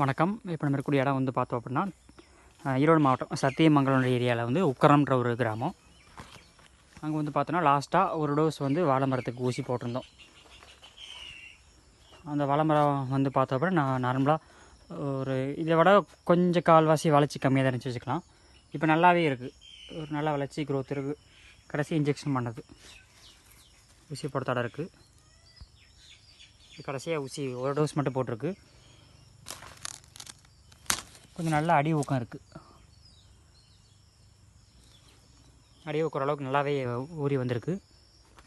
வணக்கம். இப்போ நம்ம இருக்கக்கூடிய இடம் வந்து பார்த்தோம் அப்படின்னா ஈரோடு மாவட்டம் சத்தியமங்கலம் ஏரியாவில் வந்து உக்கரம்ன்ற ஒரு கிராமம். அங்கே வந்து பார்த்தோன்னா லாஸ்ட்டாக ஒரு டோஸ் வந்து வாழை மரத்துக்கு ஊசி போட்டிருந்தோம். அந்த வாழை மரம் வந்து பார்த்தோம் அப்படின்னா நான் நார்மலாக ஒரு இதை விட கொஞ்சம் கால்வாசி வளர்ச்சி கம்மியாக தான் இருந்துச்சு வச்சுக்கலாம். இப்போ நல்லாவே இருக்குது ஒரு நல்ல வளர்ச்சி க்ரோத் இருக்குது கடைசி இன்ஜெக்ஷன் பண்ணது. ஊசி போட இருக்குது கடைசியாக ஊசி ஒரு டோஸ் மட்டும் போட்டிருக்கு. கொஞ்சம் நல்லா அடி ஊக்கம் இருக்குது அடி ஊக்கிற அளவுக்கு நல்லாவே ஊறி வந்திருக்கு.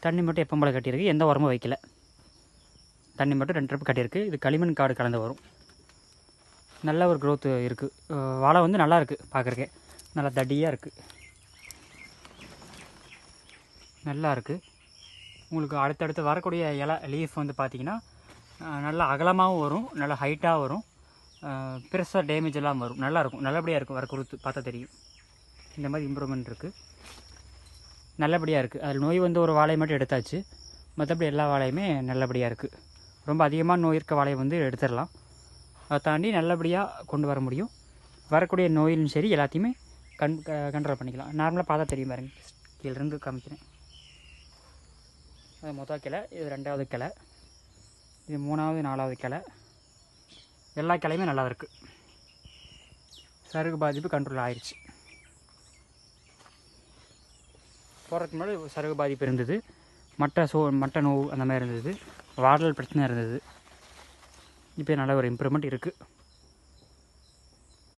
தண்ணி மட்டும் எப்போ போல் கட்டியிருக்கு. எந்த உரமும் வைக்கல. தண்ணி மட்டும் ரெண்டு ட்ரிப் கட்டியிருக்கு. இது களிமண் காடு கலந்து வரும் நல்ல ஒரு க்ரோத்து இருக்குது வாழை வந்து நல்லா இருக்குது பார்க்குறக்கே நல்லா தடியாக இருக்குது நல்லா இருக்குது உங்களுக்கு அடுத்தடுத்து வரக்கூடிய இலை லீஃப் வந்து பார்த்திங்கன்னா நல்லா அகலமாகவும் வரும். நல்லா ஹைட்டாக வரும். பெருசாக டேமேஜ் எல்லாம் வரும். நல்லாயிருக்கும் நல்லபடியாக இருக்கும் வர குருத்து பார்த்தா தெரியும். இந்த மாதிரி இம்ப்ரூவ்மெண்ட் இருக்குது நல்லபடியாக இருக்குது அதில் நோய் வந்து ஒரு வாழையை மட்டும் எடுத்தாச்சு. மற்றபடி எல்லா வாழையுமே நல்லபடியாக இருக்குது ரொம்ப அதிகமாக நோய் இருக்க வாழையை வந்து எடுத்துடலாம். அதை தாண்டி நல்லபடியாக கொண்டு வர முடியும். வரக்கூடிய நோயிலும் சரி எல்லாத்தையுமே கண் கண்ட்ரோல் பண்ணிக்கலாம். நார்மலாக பார்த்தா தெரியும் பாருங்க. கீழேருந்து காமிக்கிறேன். அது மொதல் கிளை. இது ரெண்டாவது கிளை. இது மூணாவது நாலாவது கிளை. எல்லா கிளையுமே நல்லா இருக்குது சருகு பாதிப்பு கண்ட்ரோல் ஆயிடுச்சு போகிறதுக்கு முன்னாடி சருகு பாதிப்பு இருந்தது. மட்டை சோ மட்டை நோவு அந்த மாதிரி இருந்தது. வாடல் பிரச்சனை இருந்தது. இப்போ நல்ல ஒரு இம்ப்ரூவ்மெண்ட் இருக்குது